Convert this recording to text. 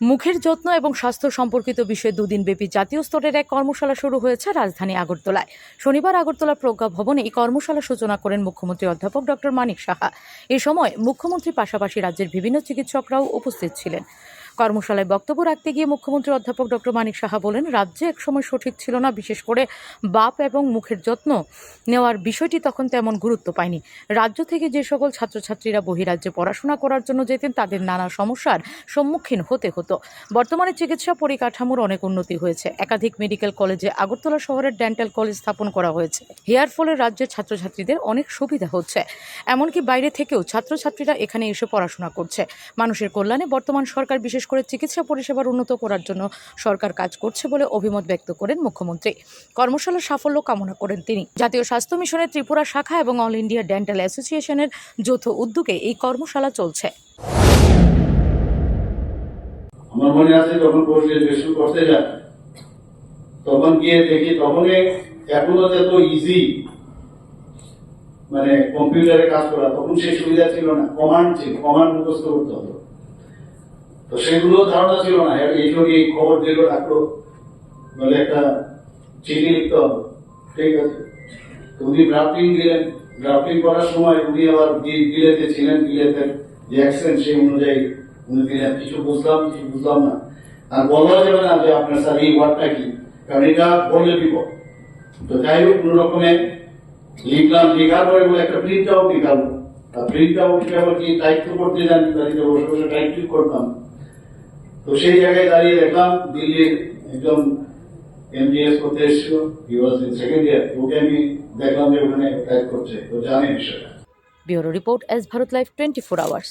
মুখের যত্ন এবং স্বাস্থ্য সম্পর্কিত বিষয়ে দুদিন ব্যাপী জাতীয় স্তরের এক কর্মশালা শুরু হয়েছে রাজধানী আগরতলায়। শনিবার আগরতলা প্রজ্ঞা ভবনে এই কর্মশালা সূচনা করেন মুখ্যমন্ত্রী অধ্যাপক ডক্টর মানিক সাহা। এ সময় মুখ্যমন্ত্রী পাশাপাশি রাজ্যের বিভিন্ন চিকিৎসকরাও উপস্থিত ছিলেন। কর্মশালায় বক্তব্য রাখতে গিয়ে মুখ্যমন্ত্রী অধ্যাপক ডক্টর মানিক সাহা বলেন, রাজ্যে একসময় সঠিক ছিল না, বিশেষ করে বাপ এবং মুখের যত্ন নেওয়ার বিষয়টি তখন তেমন গুরুত্ব পায়নি। রাজ্য থেকে যে সকল ছাত্রছাত্রীরা বহিরাজ্যে পড়াশোনা করার জন্য যেতেন, তাদের নানা সমস্যার সম্মুখীন হতে হতো। বর্তমানে চিকিৎসা পরিকাঠামোর অনেক উন্নতি হয়েছে। একাধিক মেডিকেল কলেজে আগরতলা শহরের ডেন্টাল কলেজ স্থাপন করা হয়েছে। হেয়ার ফলে রাজ্যের ছাত্রছাত্রীদের অনেক সুবিধা হচ্ছে। এমনকি বাইরে থেকেও ছাত্রছাত্রীরা এখানে এসে পড়াশোনা করছে। মানুষের কল্যাণে বর্তমান সরকার বিশেষ করে চিকিৎসা পরিষেবার উন্নত করার জন্য সরকার কাজ করছে বলে অভিমত ব্যক্ত করেন মুখ্যমন্ত্রী। কর্মশালার সাফল্য কামনা করেন তিনি। জাতীয় স্বাস্থ্য মিশনের ত্রিপুরা শাখা এবং অল ইন্ডিয়া ডেন্টাল অ্যাসোসিয়েশনের যৌথ উদ্যোগে এই কর্মশালা চলছে। আমার মনে আছে, যখন গ্রাজুয়েশন করতে যাই, তখন গিয়ে দেখি তখন এখনও এত ইজি মানে কম্পিউটারে কাজ করা, তখন সেই সুবিধা ছিল না। কমান্ড ছিল কমান্ড মুখস্থ করতে হতো তো সেগুলো ধারণা ছিল না। এইসব এই খবর দিল রাখল, বলে একটা চিঠি লিখতে হবে। ঠিক আছে? তো উনি ড্রাফটিং দিলেন। ড্রাফটিং করার সময় উনি আবার বিলেতে ছিলেন বিলেতের যে অ্যাকসেন্ট সেই অনুযায়ী উনি দিলেন। কিছু বুঝলাম কিছু বুঝলাম না। আর বলা যাবে না যে আপনার স্যার এই ওয়ার্ডটা কি, কারণ এটা বললে দিব তো যাই হোক, কোনো রকমে লিখলাম। লেখার পরে বলে একটা প্রিন্ট আউট নিকালবো আর প্রিন্ট আউট আবার কি? টাইপ করতে জানি বাড়িতে বসে বসে টাইপ করতাম। তো সেই জায়গায় দাঁড়িয়ে দেখলাম দিল্লির একজন এমবিএস করতে এসেছিল। হি ওয়াজ ইন সেকেন্ড ইয়ার ওকে আমি দেখলাম যে ওখানে টাইপ করছে। তো জানে বিষয়টা। Bureau report S Bharat live twenty four hours.